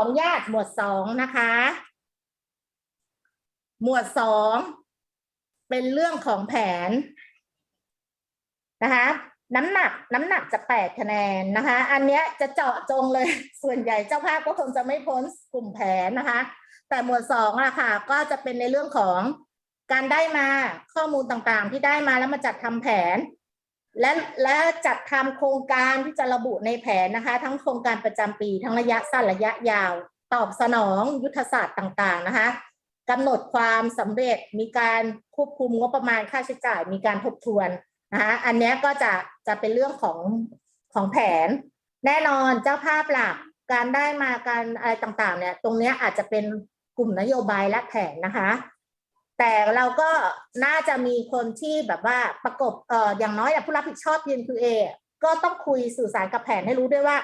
อนุญาติหมวดสองนะคะ หมวดสองเป็นเรื่องของแผนนะคะน้ำหนักน้ำหนักจะแปดคะแนนนะคะ อันเนี้ยจะเจาะจงเลยส่วนใหญ่เจ้าภาพก็คงจะไม่พ้นกลุ่มแผนนะคะ แต่หมวดสองอะค่ะ ก็จะเป็นในเรื่องของการได้มาข้อมูลต่างๆ ที่ได้มาแล้วมาจัดทำแผน และและจัดทำโครงการที่จะระบุในแผนนะคะ ทั้งโครงการประจำปี ทั้งระยะสั้นระยะยาว ตอบสนองยุทธศาสตร์ต่างๆนะคะกำหนดความสำเร็จมีการควบคุมงบประมาณค่าใช้จ่าย มีการทบทวนนะคะอันนี้ก็จะจะเป็นเรื่องของของแผน แน่นอนเจ้าภาพหลักการได้มาการอะไรต่างๆเนี่ยตรงนี้อาจจะเป็นกลุ่มนโยบายและแผนนะคะ แต่เราก็น่าจะมีคนที่แบบว่าประกบเอ่ออย่างน้อยผู้รับผิดชอบ PNQA ก็ต้องคุยสื่อสารกับแผนให้รู้ด้วยว่า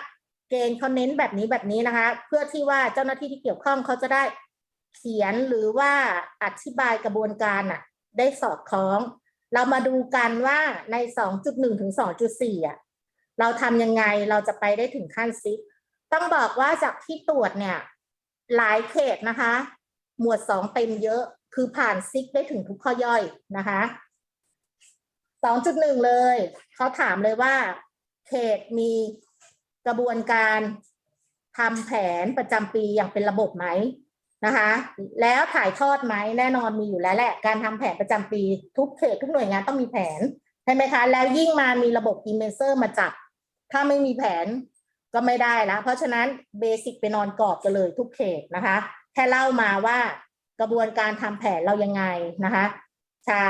เกณฑ์เขาเน้นแบบนี้แบบนี้นะคะ เพื่อที่ว่าเจ้าหน้าที่ที่เกี่ยวข้องเขาจะได้เขียนหรือว่าอธิบายกระบวนการอะได้สอดคล้อง เรามาดูกันว่าใน 2.1 ถึง 2.4 อะ เราทำยังไงเราจะไปได้ถึงขั้นซิกต้องบอกว่าจากที่ตรวจเนี่ย หลายเขตนะคะ หมวดสองเต็มเยอะ คือผ่านซิกได้ถึงทุกข้อย่อยนะคะ2.1เลย เขาถามเลยว่า เขตมีกระบวนการทำแผนประจำปีอย่างเป็นระบบไหมนะคะ แล้วถ่ายทอดไหมแน่นอนมีอยู่แล้วแหละ การทำแผนประจำปี ทุกเขตทุกหน่วยงานต้องมีแผนใช่ไหมคะ แล้วยิ่งมามีระบบอีเมเซอร์มาจับ ถ้าไม่มีแผนก็ไม่ได้แล้ว เพราะฉะนั้นเบสิกไปนอนกรอบกันเลยทุกเขตนะคะ แค่เล่ามาว่า กระบวนการทำแผนเรายังไงนะคะใช่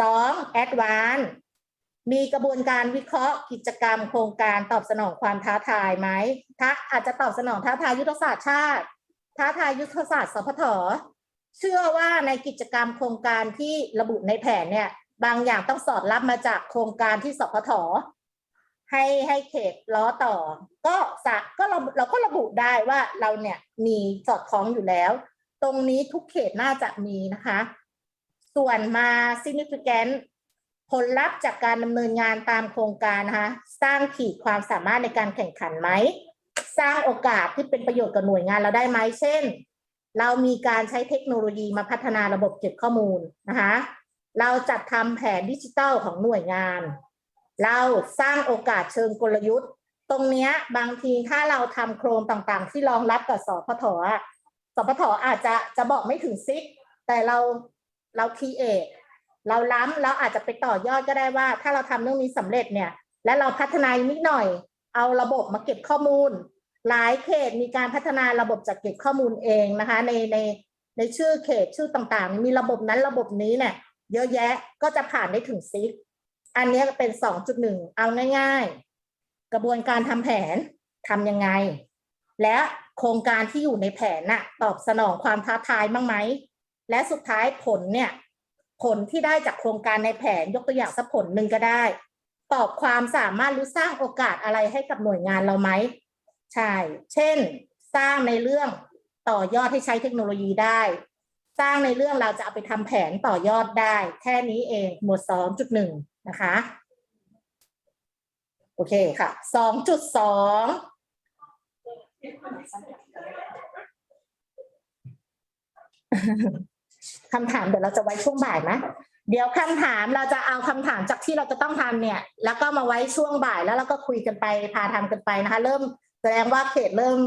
สองแอดวานมีกระบวนการวิเคราะห์กิจกรรม โครงการตอบสนองความท้าทายไหมถ้าอาจจะตอบสนองท้าทายยุทธศาสตร์ชาติ ท้าทายยุทธศาสตร์สพทเชื่อว่าในกิจกรรมโครงการที่ระบุในแผนเนี่ยบางอย่างต้องสอดรับมาจากโครงการที่สพทให้ให้เขตล้อต่อ ก็สะก็เราเราก็ระบุได้ว่าเราเนี่ยมีสอดคล้องอยู่แล้ว ตรงนี้ทุกเขตน่าจะมีนะคะ ส่วนมา significant ผลลัพธ์จากการดำเนินงานตามโครงการนะคะสร้างขีดความสามารถในการแข่งขันไหม สร้างโอกาสที่เป็นประโยชน์กับหน่วยงานเราได้ไหมเช่น เรามีการใช้เทคโนโลยีมาพัฒนาระบบเก็บข้อมูลนะคะเราจัดทำแผนดิจิทัลของหน่วยงาน เราสร้างโอกาสเชิงกลยุทธ์ ตรงนี้บางทีถ้าเราทำโครงต่างๆ ที่รองรับกับสพทอ สพทอาจจะจะบอกไม่ถึงซิก แต่เราเราคีเอทเราล้ำเราอาจจะไปต่อยอดก็ได้ว่า ถ้าเราทำเรื่องนี้สำเร็จเนี่ย และเราพัฒนานิดหน่อย เอาระบบมาเก็บข้อมูล หลายเขตมีการพัฒนาระบบจัดเก็บข้อมูลเองนะคะ ในในในชื่อเขตชื่อต่างๆ มีระบบนั้นระบบนี้เนี่ยเยอะแยะก็จะผ่านได้ถึงซิกอันนี้เป็น 2.1 เอาง่าย ๆ กระบวนการทำแผนทำยังไง และ โครงการที่อยู่ในแผนน่ะตอบสนองความท้าทายบ้างไหม และสุดท้ายผลเนี่ยผลที่ได้จากโครงการในแผนยกตัวอย่างสักผลหนึ่งก็ได้ ตอบความสามารถหรือสร้างโอกาสอะไรให้กับหน่วยงานเราไหมใช่ เช่น สร้างในเรื่องต่อยอดให้ใช้เทคโนโลยีได้ สร้างในเรื่องเราจะเอาไปทำแผนต่อยอดได้ แค่นี้เองหมวดสองจุดหนึ่งนะคะ โอเคค่ะสองจุดสอง คำถามเดี๋ยวเราจะไว้ช่วงบ่ายไหมเดี๋ยวคำถามเราจะเอาคำถามจากที่เราจะต้องทำเนี่ย แล้วก็มาไว้ช่วงบ่ายแล้วเราก็คุยกันไปพาทำกันไปนะคะ เริ่มแสดงว่าเขตเริ่ม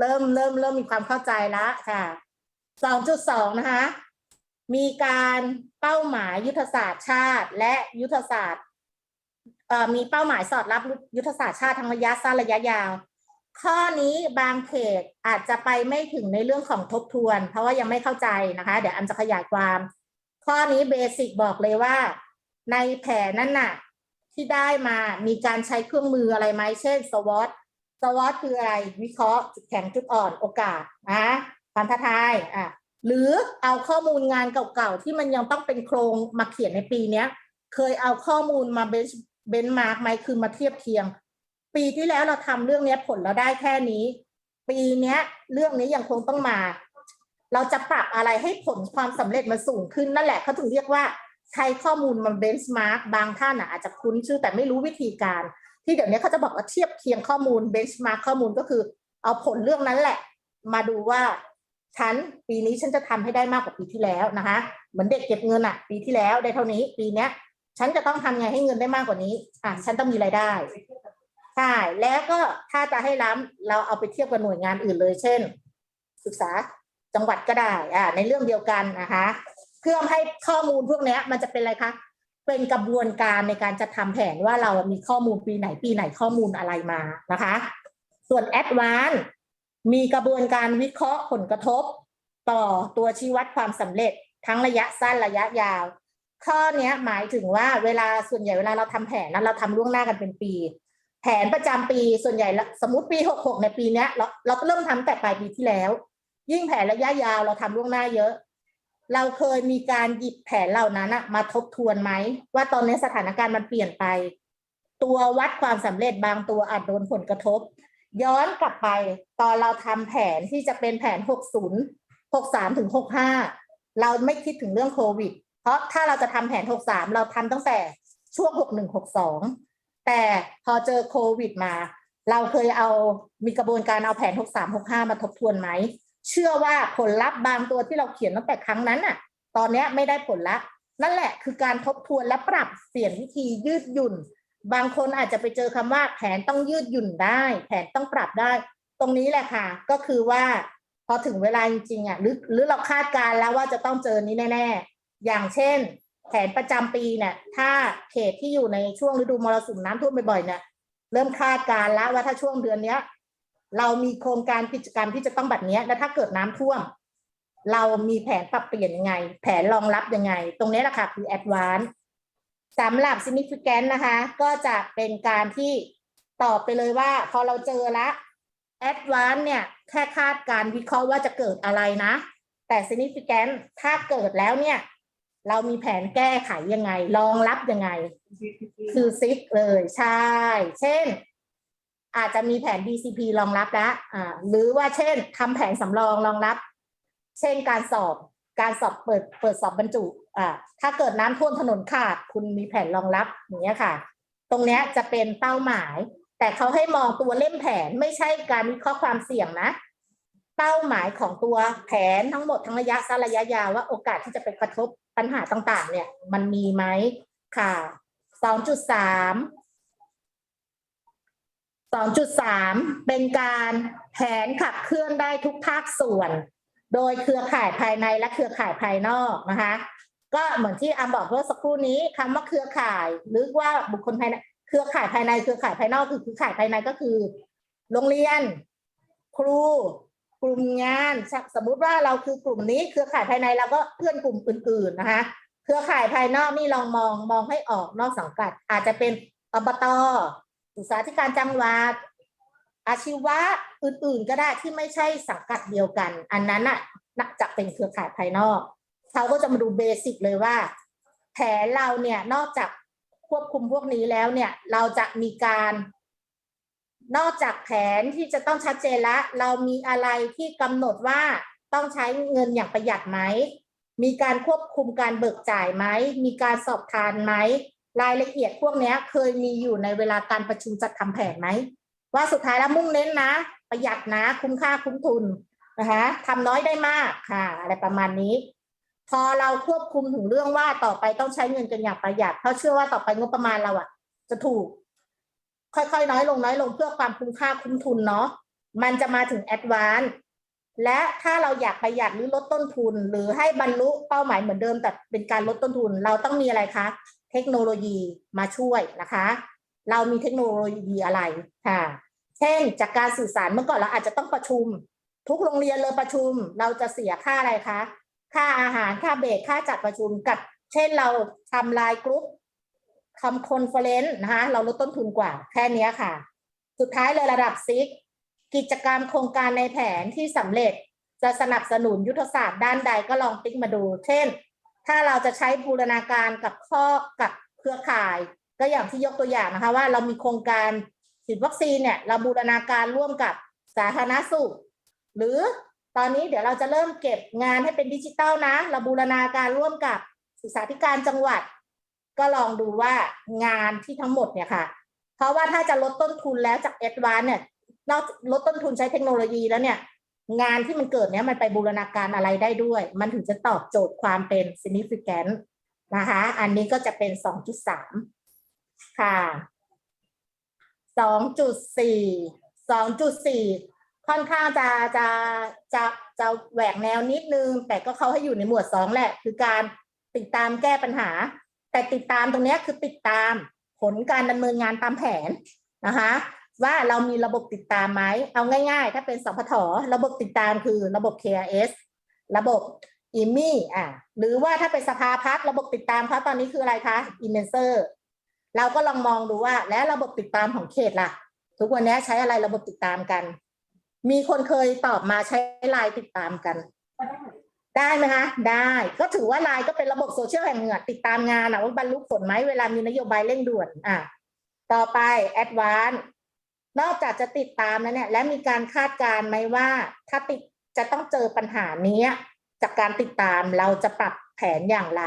เริ่มเริ่มเริ่มมีความเข้าใจแล้วค่ะสองจุดสองนะคะ มีการเป้าหมายยุทธศาสตร์ชาติ และยุทธศาสตร์มีเป้าหมายสอดรับยุทธศาสตร์ชาติทั้งระยะสั้นระยะยาว ข้อนี้บางเขตอาจจะไปไม่ถึงในเรื่องของทบทวน เพราะว่ายังไม่เข้าใจนะคะ เดี๋ยวอันจะขยายความ ข้อนี้เบสิกบอกเลยว่า ในแผนนั้นน่ะ ที่ได้มามีการใช้เครื่องมืออะไรไหมเช่น SWOT SWOT คืออะไร วิเคราะห์จุดแข็งจุดอ่อนโอกาสนะความท้าทายอะหรือเอาข้อมูลงานเก่าๆ ที่มันยังต้องเป็นโครงมาเขียนในปีเนี้ย เคยเอาข้อมูลมาเบนเบนมาร์กไหมคือมาเทียบเคียง ปีที่แล้วเราทำเรื่องเนี้ยผลเราได้แค่นี้ ปีเนี้ยเรื่องนี้ยังคงต้องมา เราจะปรับอะไรให้ผลความสำเร็จมันสูงขึ้นนั่นแหละเขาถึงเรียกว่าใช้ข้อมูลมาเบนช์มาร์กบางท่านอาจจะคุ้นชื่อแต่ไม่รู้วิธีการ ที่เดี๋ยวนี้เขาจะบอกว่าเทียบเคียงข้อมูลเบนช์มาร์กข้อมูลก็คือ เอาผลเรื่องนั้นแหละ มาดูว่าฉันปีนี้ฉันจะทำให้ได้มากกว่าปีที่แล้วนะคะเหมือนเด็กเก็บเงินอะปีที่แล้วได้เท่านี้ ปีเนี้ยฉันจะต้องทำไงให้เงินได้มากกว่านี้อะฉันต้องมีรายได้ ใช่แล้วก็ถ้าจะให้ล้ำเราเอาไปเทียบกับหน่วยงานอื่นเลย เช่น ศึกษาจังหวัดก็ได้อ่าในเรื่องเดียวกันนะคะเพื่อให้ข้อมูลพวกนี้มันจะเป็นอะไรคะเป็นกระบวนการในการจะทำแผนว่าเรามีข้อมูลปีไหนปีไหนข้อมูลอะไรมานะคะ ส่วนแอดวานมีกระบวนการวิเคราะห์ผลกระทบ ต่อตัวชี้วัดความสำเร็จ ทั้งระยะสั้นระยะยาว ข้อเนี้ยหมายถึงว่าเวลาส่วนใหญ่เวลาเราทำแผนนั้นเราทำล่วงหน้ากันเป็นปี แผนประจำปีส่วนใหญ่ละสมมติปีหกหกในปีเนี้ยเราเราก็เริ่มทำแต่ปลายปีที่แล้ว ยิ่งแผนระยะยาวเราทำล่วงหน้าเยอะ เราเคยมีการหยิบแผนเหล่านั้นอะมาทบทวนไหม ว่าตอนนี้สถานการณ์มันเปลี่ยนไป ตัววัดความสำเร็จบางตัวอาจโดนผลกระทบ ย้อนกลับไปตอนเราทำแผนที่จะเป็นแผน 60 63ถึง65 เราไม่คิดถึงเรื่องโควิด เพราะถ้าเราจะทำแผน 63 เราทำตั้งแต่ช่วง 61 62 แต่พอเจอโควิดมา เราเคยเอามีกระบวนการเอาแผน 63 65 มาทบทวนไหม เชื่อว่าผลลัพธ์บางตัวที่เราเขียนตั้งแต่ครั้งนั้นน่ะตอนนี้ไม่ได้ผลลัพธ์นั่นแหละคือการทบทวนและปรับเปลี่ยนวิธียืดหยุ่น บางคนอาจจะไปเจอคำว่าแผนต้องยืดหยุ่นได้ แผนต้องปรับได้ ตรงนี้แหละค่ะ ก็คือว่าพอถึงเวลาจริงๆอะหรือหรือเราคาดการณ์แล้วว่าจะต้องเจอนี้แน่ ๆ อย่างเช่น ผนประจำปีเนี่ยถ้าเขตที่อยู่ในช่วงฤดูมรสุมน้ำท่วมบ่อยๆเนี่ยเริ่มคาดการแล้วว่าถ้าช่วงเดือนเนี้ย เรามีโครงการกิจกรรมที่จะต้องแบบเนี้ยแล้วถ้าเกิดน้ำท่วม เรามีแผนปรับเปลี่ยนยังไง แผนรองรับยังไง ตรงนี้แหละค่ะคือ advance สำหรับ significant นะคะ ก็จะเป็นการที่ตอบไปเลยว่า พอเราเจอละ advance เนี่ยแค่คาดการวิเคราะห์ว่าจะเกิดอะไรนะ แต่ significant ถ้าเกิดแล้วเนี่ย เรามีแผนแก้ไขยังไง รองรับยังไง คือซิกเลยใช่ เช่น อาจจะมีแผน DCP รองรับแล้วอ่าหรือว่าเช่นทำแผนสำรองรองรับ เช่นการสอบการสอบเปิดเปิดสอบบรรจุอ่าถ้าเกิดน้ำท่วมถนนขาด คุณมีแผนรองรับอย่างเงี้ยค่ะ ตรงเนี้ยจะเป็นเป้าหมาย แต่เขาให้มองตัวเล่มแผนไม่ใช่การวิเคราะห์ความเสี่ยงนะ เป้าหมายของตัวแผนทั้งหมดทั้งระยะสั้นระยะยาวว่าโอกาสที่จะไปกระทบปัญหาต่างๆ เนี่ยมันมีไหมค่ะสองจุดสามสองจุดสามเป็นการแผนขับเคลื่อนได้ทุกภาคส่วน โดยเครือข่ายภายในและเครือข่ายภายนอกนะคะ ก็เหมือนที่อามบอกเมื่อสักครู่นี้คำว่าเครือข่ายหรือว่าบุคคลภายในเครือข่ายภายในเครือข่ายภายนอกคือเครือข่ายภายในก็คือ โรงเรียน ครู กลุ่มงานสมมุติว่าเราคือกลุ่มนี้เครือข่ายภายในเราก็เพื่อนกลุ่มอื่นๆนะคะเครือข่ายภายนอกนี่ลองมองมองให้ออกนอกสังกัด อาจจะเป็นอบตอุตสาหธิการจังหวัดอาชีวะอื่นๆก็ได้ที่ไม่ใช่สังกัดเดียวกัน อันนั้นน่ะน่าจะเป็นเครือข่ายภายนอกเขาก็จะมาดูเบสิกเลยว่าแผนเราเนี่ยนอกจากควบคุมพวกนี้แล้วเนี่ย เราจะมีการ นอกจากแผนที่จะต้องชัดเจนแล้วเรามีอะไรที่กำหนดว่าต้องใช้เงินอย่างประหยัดไหม มีการควบคุมการเบิกจ่ายไหม มีการสอบทานไหม รายละเอียดพวกนี้เคยมีอยู่ในเวลาการประชุมจัดทำแผนไหม ว่าสุดท้ายแล้วมุ่งเน้นนะ ประหยัดนะ คุ้มค่าคุ้มทุนนะคะทำน้อยได้มากค่ะ อะไรประมาณนี้ พอเราควบคุมถึงเรื่องว่าต่อไปต้องใช้เงินกันอย่างประหยัด เพราะเชื่อว่าต่อไปงบประมาณเราอะจะถูก ค่อยๆ น้อยลงน้อยลงเพื่อความคุ้มค่าคุ้มทุนเนาะมันจะมาถึงแอดวานและถ้าเราอยากประหยัดหรือลดต้นทุน หรือให้บรรลุเป้าหมายเหมือนเดิมแต่เป็นการลดต้นทุน เราต้องมีอะไรคะ เทคโนโลยีมาช่วยนะคะ เรามีเทคโนโลยีอะไรค่ะ เช่นจากการสื่อสารเมื่อก่อนเราอาจจะต้องประชุม ทุกโรงเรียนเลยประชุม เราจะเสียค่าอะไรคะ ค่าอาหารค่าเบรกค่าจัดประชุมกับ เช่นเราทำไลน์กรุ๊ป ทำคอนเฟอเรนซ์นะคะเราลดต้นทุนกว่าแค่นี้ค่ะ สุดท้ายเลยระดับซิกกิจกรรมโครงการในแผนที่สำเร็จ จะสนับสนุนยุทธศาสตร์ด้านใดก็ลองติ๊กมาดู เช่น ถ้าเราจะใช้บูรณาการกับข้อกับเครือข่าย ก็อย่างที่ยกตัวอย่างนะคะ ว่าเรามีโครงการฉีดวัคซีนเนี่ยเราบูรณาการร่วมกับสาธารณสุข หรือตอนนี้เดี๋ยวเราจะเริ่มเก็บงานให้เป็นดิจิตอลนะ เราบูรณาการร่วมกับศึกษาธิการจังหวัด ก็ลองดูว่างานที่ทั้งหมดเนี่ยค่ะ เพราะว่าถ้าจะลดต้นทุนแล้วจากเอดวานเนี่ยนอกลดต้นทุนใช้เทคโนโลยีแล้วเนี่ย งานที่มันเกิดเนี้ยมันไปบูรณาการอะไรได้ด้วย มันถึงจะตอบโจทย์ความเป็น significant นะคะ อันนี้ก็จะเป็น 2.3 ค่ะ 2.4 2.4 ค่อนข้างจะจะจะจะแหวกแนวนิดนึง แต่ก็เขาให้อยู่ในหมวด 2 แหละ คือการติดตามแก้ปัญหา แต่ติดตามตรงนี้คือติดตามผลการดำเนินงานตามแผนนะคะว่าเรามีระบบติดตามไหมเอาง่ายๆ ถ้าเป็นสพทระบบติดตามคือระบบ KRS ระบบ i m i อะหรือว่าถ้าเป็นสภาพัฒน์ระบบติดตามเขาตอนนี้คืออะไรคะ i m e n s e r เราก็ลองมองดูว่า แล้วระบบติดตามของเขตล่ะ ทุกวันนี้ใช้อะไรระบบติดตามกัน มีคนเคยตอบมาใช้ไลน์ติดตามกัน ได้ไหมคะ ได้ก็ถือว่าไลน์ก็เป็นระบบโซเชียลแห่งหนึ่งอะติดตามงานอะว่าบรรลุผลไหมเวลามีนโยบายเร่งด่วนอะต่อไปแอดวานนอกจากจะติดตามแล้วเนี่ย และมีการคาดการณ์ไหมว่า ถ้าติดจะต้องเจอปัญหานี้จากการติดตามเราจะปรับแผนอย่างไร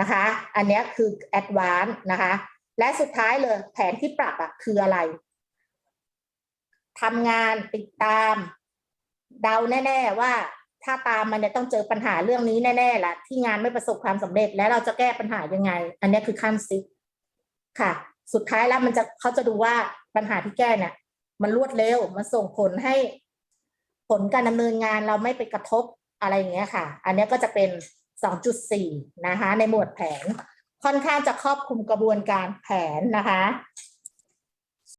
นะคะ อันนี้คือแอดวานนะคะ และสุดท้ายเลยแผนที่ปรับอะคืออะไรทำงานติดตาม เดาแน่ ๆว่า ถ้าตามมันเนี่ยต้องเจอปัญหาเรื่องนี้แน่ๆล่ะที่งานไม่ประสบความสำเร็จแล้วเราจะแก้ปัญหายังไง อันนี้คือขั้นซิกค่ะ สุดท้ายแล้วมันจะเขาจะดูว่าปัญหาที่แก้เนี่ย มันรวดเร็วมันส่งผลให้ ผลการดำเนินงานเราไม่ไปกระทบอะไรอย่างเงี้ยค่ะ อันนี้ก็จะเป็น 2.4 นะคะ ในหมวดแผนค่อนข้างจะครอบคลุมกระบวนการแผนนะคะ